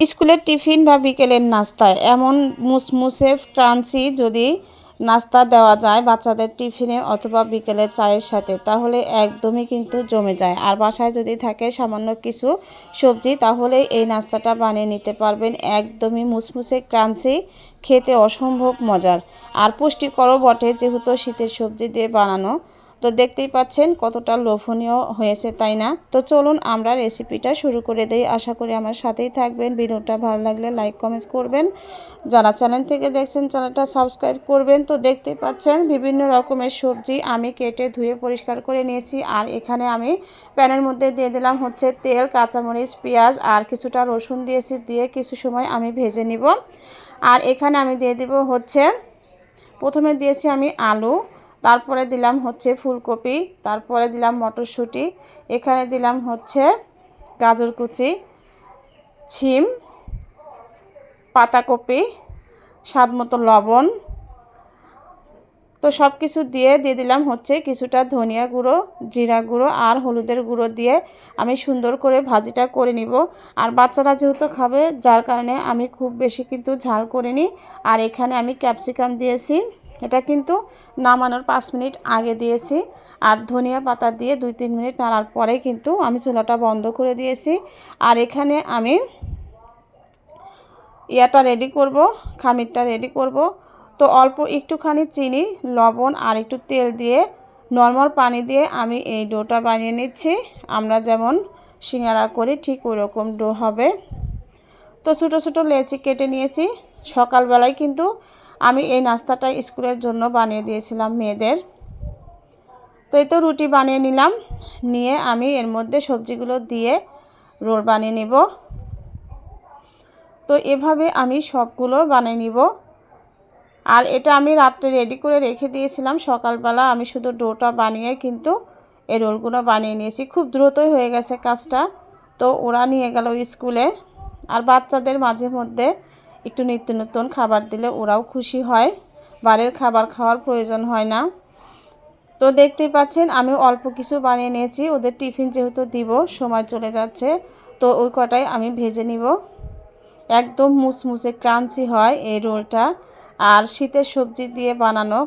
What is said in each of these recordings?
স্কুলের টিফিন বা বিকেলের নাস্তায় এমন মুসমুসে ক্রাঞ্চি যদি নাস্তা দেওয়া যায় বাচ্চাদের টিফিনে অথবা বিকেলের চায়ের সাথে, তাহলে একদমই কিন্তু জমে যায়। আর বাসায় যদি থাকে সামান্য কিছু সবজি, তাহলে এই নাস্তাটা বানিয়ে নিতে পারবেন একদমই মুসমুসে ক্রাঞ্চি, খেতে অসম্ভব মজার। আর পুষ্টিকরও বটে যেহেতু শীতের সবজি দিয়ে বানানো। তো দেখতেই পাচ্ছেন কতটা লোভনীয় হয়েছে, তাই না? তো চলুন আমরা রেসিপিটা শুরু করে দিই। আশা করি আমার সাথেই থাকবেন। ভিডিওটা ভালো লাগলে লাইক কমেন্টস করবেন। যারা চ্যানেল থেকে দেখছেন চ্যানেলটা সাবস্ক্রাইব করবেন। তো দেখতে পাচ্ছেন বিভিন্ন রকমের সবজি আমি কেটে ধুয়ে পরিষ্কার করে নিয়েছি। আর এখানে আমি প্যানের মধ্যে দিয়ে দিলাম হচ্ছে তেল, কাঁচামরিচ, পেঁয়াজ আর কিছুটা রসুন দিয়েছি, দিয়ে কিছু সময় আমি ভেজে নিব। আর এখানে আমি দিয়ে দিব হচ্ছে, প্রথমে দিয়েছি আমি আলু। তারপরে দিলাম হচ্ছে ফুলকপি, তারপরে দিলাম মটরশুঁটি, এখানে দিলাম হচ্ছে গাজর কুচি, ছিম, পাতাকপি, স্বাদ মতো লবণ। তো সব কিছু দিয়ে দিয়ে দিলাম হচ্ছে কিছুটা ধনিয়া গুঁড়ো, জিরা গুঁড়ো আর হলুদের গুঁড়ো দিয়ে আমি সুন্দর করে ভাজিটা করে নিব। আর বাচ্চারা যেহেতু খাবে, যার কারণে আমি খুব বেশি কিন্তু ঝাল করিনি। আর এখানে আমি ক্যাপসিকাম দিয়েছি। এটা কিন্তু নামানোর পাঁচ মিনিট আগে দিয়েছি আর ধনিয়া পাতা দিয়ে দুই তিন মিনিট নাড়ার পরে কিন্তু আমি চুলাটা বন্ধ করে দিয়েছি। আর এখানে আমি ইয়াটা রেডি করব, খামিরটা রেডি করব। তো অল্প একটুখানি চিনি, লবণ আর একটু তেল দিয়ে নর্মাল পানি দিয়ে আমি এই ডোটা বানিয়ে নিচ্ছি। আমরা যেমন সিঙ্গারা করি ঠিক ওই রকম ডো হবে। তো ছোটো ছোটো লেচি কেটে নিয়েছি। সকালবেলায় কিন্তু আমি এই নাস্তাটা স্কুলের জন্য বানিয়ে দিয়েছিলাম মেয়েদের। তো এই তো রুটি বানিয়ে নিলাম। নিয়ে আমি এর মধ্যে সবজিগুলো দিয়ে রোল বানিয়ে নিব। তো এভাবে আমি সবগুলো বানিয়ে নিব। আর এটা আমি রাত্রে রেডি করে রেখে দিয়েছিলাম। সকালবেলা আমি শুধু ডোটা বানিয়ে কিন্তু এই রোলগুলো বানিয়ে নিয়েছি। খুব দ্রুতই হয়ে গেছে কাজটা। তো ওরা নিয়ে গেল স্কুলে। আর বাচ্চাদের মাঝে মধ্যে একটু নিত্য নতুন খাবার দিলে ওরাও খুশি হয়। বাড়ির খাবার খাওয়ার প্রয়োজন হয় না। তো দেখতেই পাচ্ছেন, আমি অল্প কিছু বানিয়ে নিয়েছি। ওদের টিফিন যেহেতু দিব, সময় চলে যাচ্ছে। তো ওই কটাই আমি ভেজে নিব। একদম মুসমুসে ক্রাঞ্চি হয় এই রোলটা। আর শীতের সবজি দিয়ে বানানো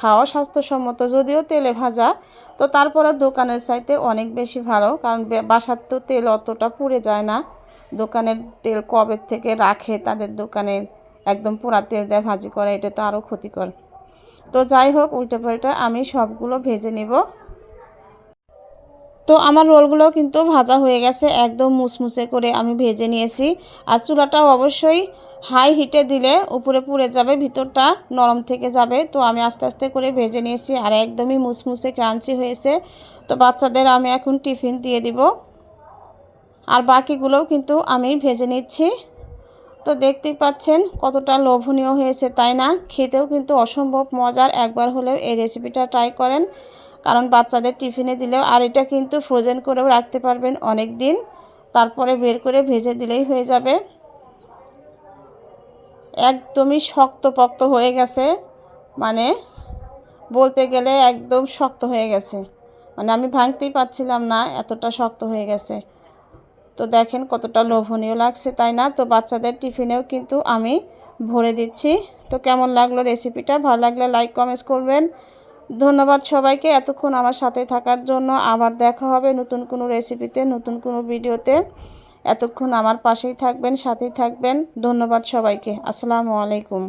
খাওয়া স্বাস্থ্যসম্মত, যদিও তেলে ভাজা। তো তারপরে দোকানের চাইতে অনেক বেশি ভালো, কারণ বাসার তো তেল অতটা পুড়ে যায় না। দোকানের তেল কবে থেকে রাখে, তাদের দোকানে একদম পোড়া তেল দিয়ে ভাজি করে, এটা তো আরও ক্ষতিকর। তো যাই হোক, উল্টে পাল্টা আমি সবগুলো ভেজে নিব। তো আমার রোলগুলো কিন্তু ভাজা হয়ে গেছে, একদম মুসমুসে করে আমি ভেজে নিয়েছি। আর চুলাটাও অবশ্যই হাই হিটে দিলে উপরে পুড়ে যাবে, ভিতরটা নরম থেকে যাবে। তো আমি আস্তে আস্তে করে ভেজে নিয়েছি, আর একদমই মুসমুসে, ক্রাঞ্চি হয়েছে। তো বাচ্চাদের আমি এখন টিফিন দিয়ে দিব। আর বাকিগুলোও কিন্তু আমি ভেজে নিচ্ছি। তো দেখতেই পাচ্ছেন কতটা লোভনীয় হয়েছে, তাই না? খেতেও কিন্তু অসম্ভব মজার। একবার হলেও এই রেসিপিটা ট্রাই করেন। কারণ বাচ্চাদের টিফিনে দিলেও, আর এটা কিন্তু ফ্রোজেন করেও রাখতে পারবেন অনেক দিন তারপরে বের করে ভেজে দিলেই হয়ে যাবে। একদমই শক্তপক্ত হয়ে গেছে। মানে বলতে গেলে একদম শক্ত হয়ে গেছে। মানে আমি ভাঙতেই পারছিলাম না, এতটা শক্ত হয়ে গেছে। তো দেখেন কতটা লোভনীয় লাগছে, তাই না? তো বাচ্চাদের টিফিনেও কিন্তু আমি ভরে দিচ্ছি। তো কেমন লাগল রেসিপিটা? ভালো লাগলে লাইক, কমেন্টস করবেন। ধন্যবাদ সবাইকে এতক্ষণ আমার সাথে থাকার জন্য। আবার দেখা হবে নতুন কোনো রেসিপিতে, নতুন কোনো ভিডিওতে। এতক্ষণ আমার পাশেই থাকবেন, সাথেই থাকবেন। ধন্যবাদ সবাইকে। আসসালামু আলাইকুম।